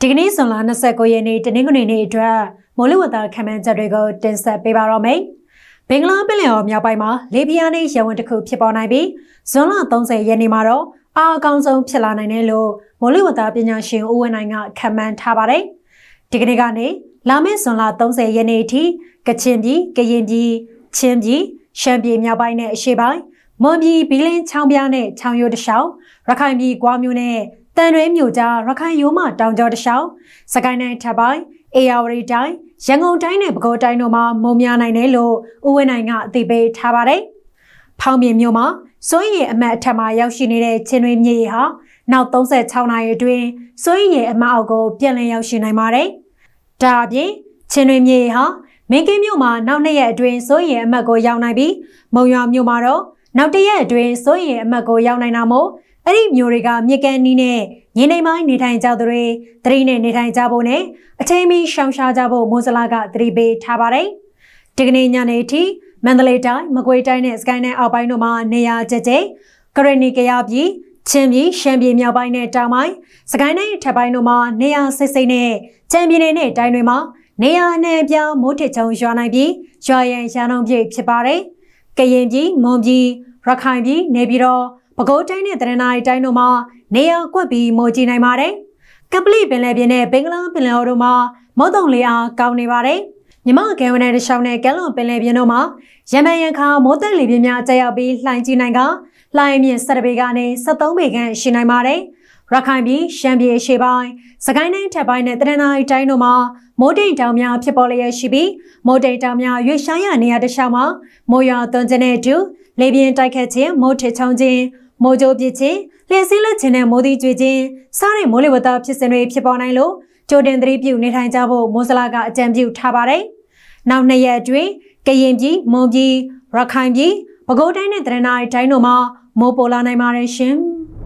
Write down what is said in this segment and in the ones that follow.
ဒီကနေ့ဇွန်လ29ရက်နေ့တနင်္ဂနွေနေ့အတွက်မိုးလေဝသခန့်မှန်းချက်တွေကိုတင်ဆက်ပေးပါတော့မယ်။ဘင်္ဂလားပင်လယ်အော်မြောက်ပိုင်းမှာလေပြင်းနဲ့ရေဝန်တစ်ခုဖြစ်ပေါ်နိုင်ပြီးဇွန်လ30ရက်နေ့မှာတော့အားအကောင်းဆုံးဖြစ်လာနိုင်တယ်လို့မိုးလေဝသပညာရှင်ဦးဝင်းနိုင်ကခန့်မှန်းထားပါတယ်။ဒီကနေ့ကနေလာမယ့်ဇွန်လ30ရက်နေ့အထိကချင်ပြည်၊ကရင်ပြည်၊ချင်းပြည်၊ရှမ်းပြည်မြောက်ပိုင်းနဲ့အရှေ့ပိုင်း မွန်ပြည်ဘီလင်းချောင်းပြားနဲ့ချောင်းရိုးတစ်လျှောက်ရခိုင်ပြည်ကွာမျိုးနဲ့တန်ရွေးမြို့ကြားရခိုင်ရိုးမတောင်ကျောတစ်လျှောက်စကိုင်းတိုင်းထပ်ပိုင်းအေယာဝတီတိုင်းရန်ကုန်တိုင်းနဲ့ပဲခူးတိုင်းတို့မှာမုံများနိုင်တယ်လို့ဦးဝင်းနိုင်ကအသိပေးထားပါတယ်။ဖောင်ပြင်မြို့မှာစိုးရိမ်အမတ်အထက်မှာရောက်ရှိနေတဲ့ချင်းတွင်းမြေဟာနောက်36နာရီအတွင်းစိုးရိမ်အမတ်အောက်ကိုပြန်လည်ရောက်ရှိနိုင်ပါတယ်။ဒါအပြင်ချင်းတွင်းမြေဟာမင်းကင်းမြို့မှာနောက်နှစ်ရက်အတွင်းစိုးရိမ်အမတ်ကိုရောက်နိုင်ပြီးမုံရွာမြို့မှာတော့ နောက်တစ်ရက်အတွင်းစိုးရိမ်အမတ်ကိုရောက်နိုင်တာမို့အဲ့ဒီမျိုးတွေကမြေကန်နီးနဲ့ရင်းနှိမ်ပိုင်းနေထိုင်ကြသူတွေသတိနဲ့နေထိုင်ကြဖို့နဲ့အချိန်မီရှောင်ရှားကြဖို့မိုးစလာကသတိပေးထားပါတယ်။ဒီကနေ့ညနေအထိမန္တလေးတိုင်းမကွေးတိုင်းနဲ့စကိုင်းတိုင်းအောက်ပိုင်းတို့မှာနေရာကျကျကရဏီကရပြည်ချင်းပြည်ရှမ်းပြည်မြောက်ပိုင်းနဲ့တောင်ပိုင်းစကိုင်းတိုင်းထပ်ပိုင်းတို့မှာနေရာစိတ်စိတ်နဲ့ချမ်းပြည်နယ်နဲ့တိုင်းတွေမှာနေရာနဲ့ပြောင်းမိုးထစ်ချုံရွာနိုင်ပြီးရွာရန်ရန်အောင်ပြည့်ဖြစ်ပါတယ်။ကရင်ပြည်မွန်ပြည် ရခိုင်ပြည်နေပြည်တော်ပဲခူးတိုင်းနဲ့တရနာရီတိုင်းတို့မှာနေရာကွက်ပြီးမိုးကြီးနိုင်ပါတယ်။ကပလီပင်လယ်ပြင်နဲ့ဘင်္ဂလားပင်လယ်အော်တို့မှာမုတ်တုံလေးအားကောင်းနေပါတယ်။မြမကဲဝနယ်တရှောင်းနဲ့ကဲလွန်ပင်လယ်ပြင်တို့မှာရမန်ရန်ခါမိုးသက်လေပြင်းများကျရောက်ပြီးလှိုင်းကြီးနိုင်ကလှိုင်းမြင့်7ပေကနေ73ပေခန့်ရှိနိုင်ပါတယ်။ရခိုင်ပြည်ရှမ်းပြည်ရှေ့ပိုင်းစကိုင်းတိုင်းထပ်ပိုင်းနဲ့တရနာရီတိုင်းတို့မှာမိုးတိမ်တောင်များဖြစ်ပေါ်လျက်ရှိပြီးမိုးတိမ်တောင်များရွေ့ရှားရနေရတခြားမှာမိုးရွာသွန်းခြင်းနဲ့အတူ လေပြင်းတိုက်ခတ်ခြင်းမိုးထစ်ချုံခြင်းမိုးကြိုးပစ်ခြင်းလျှက်စင်းလက်ခြင်းနဲ့မိုးသီးကျွေခြင်းစားတဲ့မိုးလေဝသဖြစ်စဉ်တွေဖြစ်ပေါ်နိုင်လို့ကြိုတင်သတိပြုနေထိုင်ကြဖို့မိုးစလာကအကြံပြုထားပါတယ်။နောက်နှစ်ရက်အတွင်းကရင်ပြည်မွန်ပြည်ရခိုင်ပြည်ပဲခူးတိုင်းနဲ့တရနာရီတိုင်းတို့မှာမိုးပေါ်လာနိုင်ပါတယ်ရှင်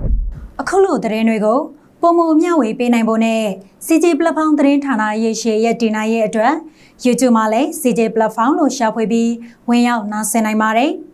။အခုလိုသတင်းတွေကိုပုံမမျှဝေပေးနိုင်ဖို့နဲ့ CJ Platform သတင်းဌာနရဲ့ရှေ့ရက်တင်နိုင်ရဲ့အတွက် YouTube မှာလည်း CJ Platform လို့ရှာဖွေပြီးဝင်ရောက်နားဆင်နိုင်ပါတယ်။